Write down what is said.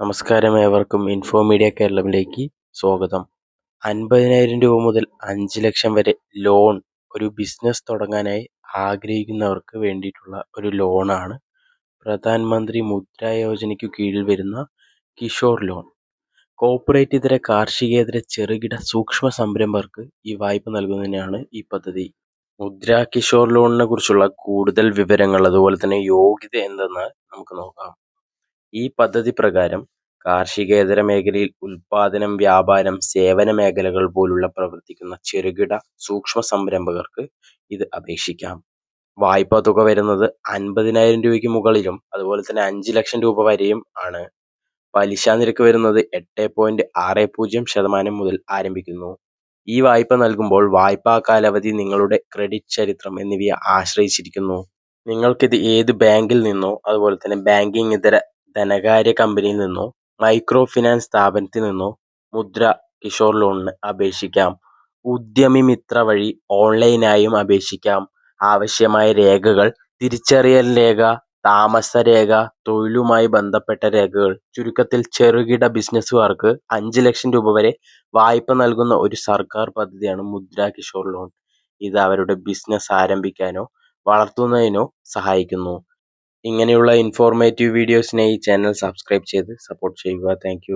നമസ്കാരം ഏവർക്കും info media കേരളത്തിലേക്ക് സ്വാഗതം. അൻപതിനായിരം രൂപ മുതൽ അഞ്ച് ലക്ഷം വരെ ലോൺ ഒരു ബിസിനസ് തുടങ്ങാനായി ആഗ്രഹിക്കുന്നവർക്ക് വേണ്ടിയിട്ടുള്ള ഒരു ലോണാണ്. പ്രധാനമന്ത്രി മുദ്ര യോജനയ്ക്ക് കീഴിൽ വരുന്ന കിഷോർ ലോൺ. കോർപ്പറേറ്റ് ഇതര കാർഷികേതര ചെറുകിട സൂക്ഷ്മ സംരംഭകർക്ക് ഈ വായ്പ നൽകുന്നതിനാണ് ഈ പദ്ധതി. മുദ്ര കിഷോർ ലോണിനെ കുറിച്ചുള്ള കൂടുതൽ വിവരങ്ങൾ അതുപോലെ തന്നെ യോഗ്യത എന്തെന്ന് നമുക്ക് നോക്കാം. ഈ പദ്ധതി പ്രകാരം കാർഷികേതര മേഖലയിൽ ഉൽപാദനം വ്യാപാരം സേവന മേഖലകൾ പോലുള്ള പ്രവർത്തിക്കുന്ന ചെറുകിട സൂക്ഷ്മ സംരംഭകർക്ക് ഇത് അപേക്ഷിക്കാം. വായ്പാ തുക വരുന്നത് അൻപതിനായിരം രൂപയ്ക്ക് മുകളിലും അതുപോലെ തന്നെ അഞ്ച് ലക്ഷം രൂപ വരെയും ആണ്. പലിശ നിരക്ക് വരുന്നത് എട്ട് പോയിന്റ് ആറ് പൂജ്യം ശതമാനം മുതൽ ആരംഭിക്കുന്നു. ഈ വായ്പ നൽകുമ്പോൾ വായ്പാ കാലാവധി നിങ്ങളുടെ ക്രെഡിറ്റ് ചരിത്രം എന്നിവയെ ആശ്രയിച്ചിരിക്കുന്നു. നിങ്ങൾക്കിത് ഏത് ബാങ്കിൽ നിന്നോ അതുപോലെ തന്നെ ബാങ്കിംഗ് ഇതര ധനകാര്യ കമ്പനിയിൽ നിന്നോ മൈക്രോ ഫിനാൻസ് സ്ഥാപനത്തിൽ നിന്നോ മുദ്ര കിഷോർ ലോണിന് അപേക്ഷിക്കാം. ഉദ്യമി മിത്ര വഴി ഓൺലൈനായും അപേക്ഷിക്കാം. ആവശ്യമായ രേഖകൾ തിരിച്ചറിയൽ രേഖ താമസ രേഖ തൊഴിലുമായി ബന്ധപ്പെട്ട രേഖകൾ. ചുരുക്കത്തിൽ ചെറുകിട ബിസിനസ്സുകാർക്ക് അഞ്ച് ലക്ഷം രൂപ വരെ വായ്പ നൽകുന്ന ഒരു സർക്കാർ പദ്ധതിയാണ് മുദ്ര കിഷോർ ലോൺ. ഇത് അവരുടെ ബിസിനസ് ആരംഭിക്കാനോ വളർത്തുന്നതിനോ സഹായിക്കുന്നു. ഇങ്ങനെയുള്ള ഇൻഫോർമേറ്റീവ് വീഡിയോസിനായി ചാനൽ സബ്സ്ക്രൈബ് ചെയ്ത് സപ്പോർട്ട് ചെയ്യുക. താങ്ക്